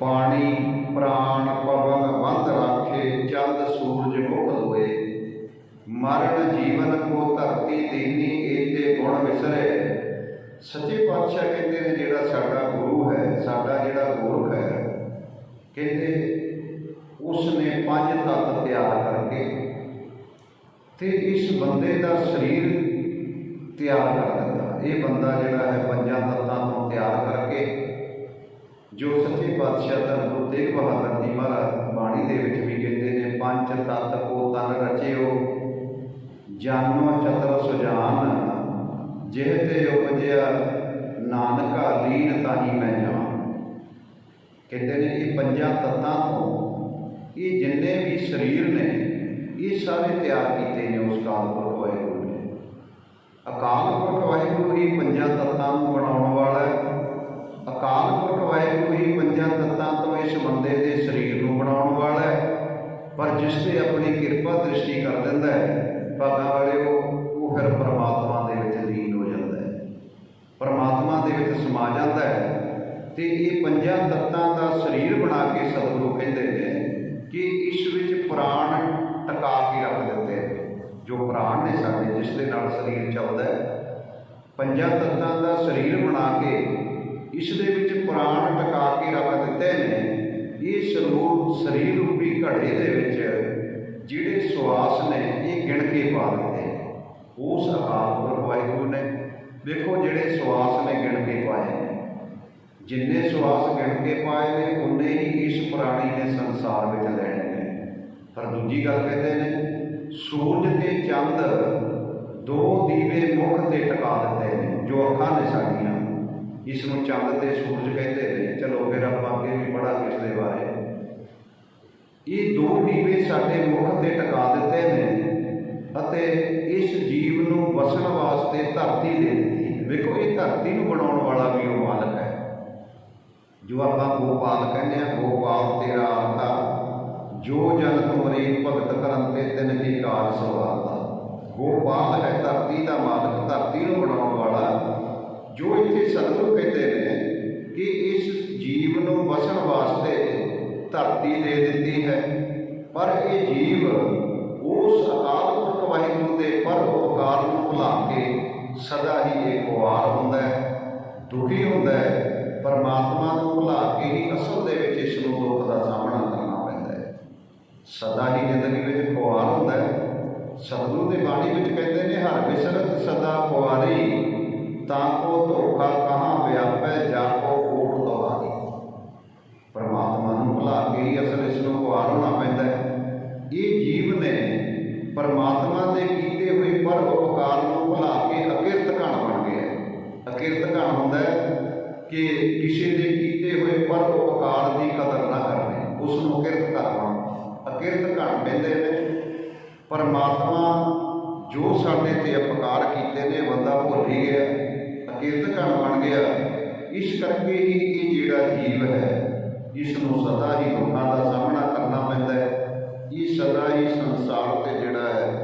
ਪਾਣੀ ਪ੍ਰਾਣ ਪਵਨ ਬੰਦ ਰਾਖੇ, ਚੰਦ ਸੂਰਜ ਮੁਖ ਲੋਏ। ਮਰਨ ਜੀਵਨ ਕੋ ਧਰਤੀ ਦੀਨੀ, ਏਤੇ ਗੁਣ ਵਿਸਰੇ। ਸੱਚੇ ਪਾਤਸ਼ਾਹ ਕਹਿੰਦੇ ਨੇ, ਜਿਹੜਾ ਸਾਡਾ ਗੁਰੂ ਹੈ, ਸਾਡਾ ਜਿਹੜਾ ਗੁਰਖ ਹੈ, ਕਹਿੰਦੇ ਉਸ ਨੇ ਪੰਜ ਤੱਤ ਤਿਆਰ ਕਰਕੇ ਤੇ ਇਸ ਬੰਦੇ ਦਾ ਸਰੀਰ ਤਿਆਰ ਕਰ ਦਿੱਤਾ। ਇਹ ਬੰਦਾ ਜਿਹੜਾ ਹੈ, ਪੰਜਾਂ ਤੱਤ ਜੋ ਸੱਚੇ ਪਾਤਸ਼ਾਹ ਧੰਨ ਗੁਰੂ ਤੇਗ ਬਹਾਦਰ ਜੀ ਮਹਾਰਾਜ ਬਾਣੀ ਦੇ ਵਿੱਚ ਵੀ ਕਹਿੰਦੇ ਨੇ, ਪੰਜ ਤੱਤ ਕੋ ਤਨ ਰਚਿਓ, ਜਾਨੋ ਚਤਰ ਸੁਜਾਨ, ਜਿਹ ਤੇ ਉਪਜਿਆ ਨਾਨਕਾ ਲੀਨ ਤਾਹੀ ਮੈਂ ਜਾਣ। ਕਹਿੰਦੇ ਨੇ ਇਹ ਪੰਜਾਂ ਤੱਤਾਂ ਤੋਂ ਇਹ ਜਿੰਨੇ ਵੀ ਸਰੀਰ ਨੇ, ਇਹ ਸਾਰੇ ਤਿਆਰ ਕੀਤੇ ਨੇ ਉਸ ਕਾਲ ਪੁਰਖ ਵਾਹਿਗੁਰੂ ਨੇ। ਅਕਾਲ ਪੁਰਖ ਵਾਹਿਗੁਰੂ ਹੀ ਪੰਜਾਂ ਤੱਤਾਂ ਨੂੰ ਬਣਾਉਣ ਜਿਸ ਤੇ ਆਪਣੀ ਕਿਰਪਾ ਦ੍ਰਿਸ਼ਟੀ ਕਰ ਦਿੰਦਾ ਹੈ, ਭਾਗਾਂ ਵਾਲਿਓ, ਉਹ ਫਿਰ ਪਰਮਾਤਮਾ ਦੇ ਵਿੱਚ ਲੀਨ ਹੋ ਜਾਂਦਾ ਹੈ ਪਰਮਾਤਮਾ ਦੇ ਵਿੱਚ ਸਮਾ ਜਾਂਦਾ ਹੈ ਤੇ ਇਹ ਪੰਜਾਂ ਤੱਤਾਂ ਦਾ ਸਰੀਰ ਬਣਾ ਕੇ ਸਤਿਗੁਰੂ ਕਹਿੰਦੇ ਨੇ ਕਿ ਇਸ ਵਿੱਚ ਪ੍ਰਾਣ ਟਿਕਾ ਕੇ ਰੱਖ ਦਿੱਤੇ ਨੇ। ਜੋ ਪ੍ਰਾਣ ਨੇ ਸਾਡੇ, ਜਿਸ ਦੇ ਨਾਲ ਸਰੀਰ ਚੱਲਦਾ ਹੈ, ਪੰਜਾਂ ਤੱਤਾਂ ਦਾ ਸਰੀਰ ਬਣਾ ਕੇ ਇਸ ਦੇ ਵਿੱਚ ਪ੍ਰਾਣ ਟਿਕਾ ਕੇ ਰੱਖ ਦਿੱਤੇ ਨੇ, ਇਹ ਸਰੂਪ ਸਰੀਰ ਰੂਪੀ ਘੜੇ ਦੇ ਵਿੱਚ ਜਿਹੜੇ ਸਵਾਸ ਨੇ ਇਹ ਪਾ ਦਿੱਤੇ ਉਸ ਅਕਾਲ ਪੁਰਖ ਵਾਹਿਗੁਰੂ ਨੇ, ਵੇਖੋ ਜਿਹੜੇ ਸਵਾਸ ਨੇ ਗਿਣ ਕੇ ਪਾਏ ਨੇ। ਜਿੰਨੇ ਸਵਾਸ ਗਿਣ ਕੇ ਪਾਏ ਨੇ, ਉਨੇ ਹੀ ਇਸ ਪ੍ਰਾਣੀ ਨੇ ਸੰਸਾਰ ਵਿੱਚ ਲੈਣੇ ਨੇ। ਪਰ ਦੂਜੀ ਗੱਲ ਕਹਿੰਦੇ ਨੇ, ਸੂਰਜ ਤੇ ਚੰਦ ਦੋ ਦੀਵੇ ਮੁਖ ਤੇ ਟਿਕਾ ਦਿੱਤੇ ਨੇ, ਜੋ ਅੱਖਾਂ ਨੇ ਸਾਡੀਆਂ। ਇਸ ਨੂੰ ਚੰਦ ਤੇ ਸੂਰਜ ਕਹਿੰਦੇ ਨੇ। ਚਲੋ ਫਿਰ ਆਪਾਂ ਅੱਗੇ ਵੀ ਪੜਾਂਗੇ ਇਸ ਦੇ ਬਾਰੇ। ਇਹ ਦੋ ਦੀਵੇ ਸਾਡੇ ਮੁਖ ਤੇ ਟਿਕਾ ਦਿੱਤੇ ਨੇ। ਅਤੇ ਇਸ ਜੀਵ ਨੂੰ ਵਸਣ ਵਾਸਤੇ ਧਰਤੀ ਦੇ ਦਿੱਤੀ ਹੈ। ਵੇਖੋ, ਇਹ ਧਰਤੀ ਨੂੰ ਬਣਾਉਣ ਵਾਲਾ ਵੀ ਉਹ ਮਾਲਕ ਹੈ। ਜੋ ਆਪਾਂ ਗੋਪਾਲ ਕਹਿੰਦੇ ਆ, ਗੋਪਾਲ, ਤੇਰਾ ਆਤਾ। ਜੋ ਜਨ ਤੁਮਰੀ ਭਗਤ ਕਰਨ ਤੇ ਤਿਨ ਕੀ ਕਾਜ ਸਵਾਰਦਾ ਗੋਪਾਲ ਹੈ ਧਰਤੀ ਦਾ ਮਾਲਕ, ਧਰਤੀ ਨੂੰ ਬਣਾਉਣ ਵਾਲਾ। ਜੋ ਇੱਥੇ ਸਤਿਗੁਰੂ ਕਹਿੰਦੇ ਨੇ ਕਿ ਇਸ ਜੀਵ ਨੂੰ ਵਸਣ ਵਾਸਤੇ ਧਰਤੀ ਦੇ ਦਿੱਤੀ ਹੈ, ਪਰ ਇਹ ਜੀਵ ਸਦਾ ਹੀ ਇੱਕ ਵਾਰ ਹੁੰਦਾ ਹੈ, ਦੁਖੀ ਹੁੰਦਾ ਹੈ, ਪਰਮਾਤਮਾ ਨੂੰ ਭੁਲਾ ਕੇ ਹੀ ਅਸਲ ਦੇ ਵਿੱਚ ਇਸ ਨੂੰ ਦੁੱਖ ਦਾ ਸਾਹਮਣਾ ਕਰਨਾ ਪੈਂਦਾ ਹੈ। ਸਦਾ ਹੀ ਜ਼ਿੰਦਗੀ ਵਿੱਚ ਖੁਆਰ ਹੁੰਦਾ ਹੈ। ਸਤਿਗੁਰੂ ਦੇ ਬਾਣੀ ਵਿੱਚ ਕਹਿੰਦੇ ਨੇ, ਹਰ ਬਿਸਰਤ ਸਦਾ ਖੁਆਰੀ ਤਾਂ ਕੋ ਧੋਖਾ ਕਿ ਕਿਸੇ ਦੇ ਕੀਤੇ ਹੋਏ ਪਰ ਉਪਕਾਰ ਦੀ ਕਦਰ ਨਾ ਕਰਨੀ ਉਸ ਨੂੰ ਅਕਿਰਤ ਕਰਨਾ ਅਕਿਰਤ ਘਣ ਪੈਂਦੇ ਨੇ ਪਰਮਾਤਮਾ ਜੋ ਸਾਡੇ ਤੇ ਉਪਕਾਰ ਕੀਤੇ ਨੇ, ਬੰਦਾ ਭੁੱਲ ਹੀ ਗਿਆ, ਅਕਿਰਤ ਘਣ ਬਣ ਗਿਆ। ਇਸ ਕਰਕੇ ਹੀ ਇਹ ਜਿਹੜਾ ਜੀਵ ਹੈ ਇਸ ਨੂੰ ਸਦਾ ਹੀ ਦੁੱਖਾਂ ਦਾ ਸਾਹਮਣਾ ਕਰਨਾ ਪੈਂਦਾ ਹੈ। ਇਹ ਸਦਾ ਹੀ ਸੰਸਾਰ ਤੇ ਜਿਹੜਾ ਹੈ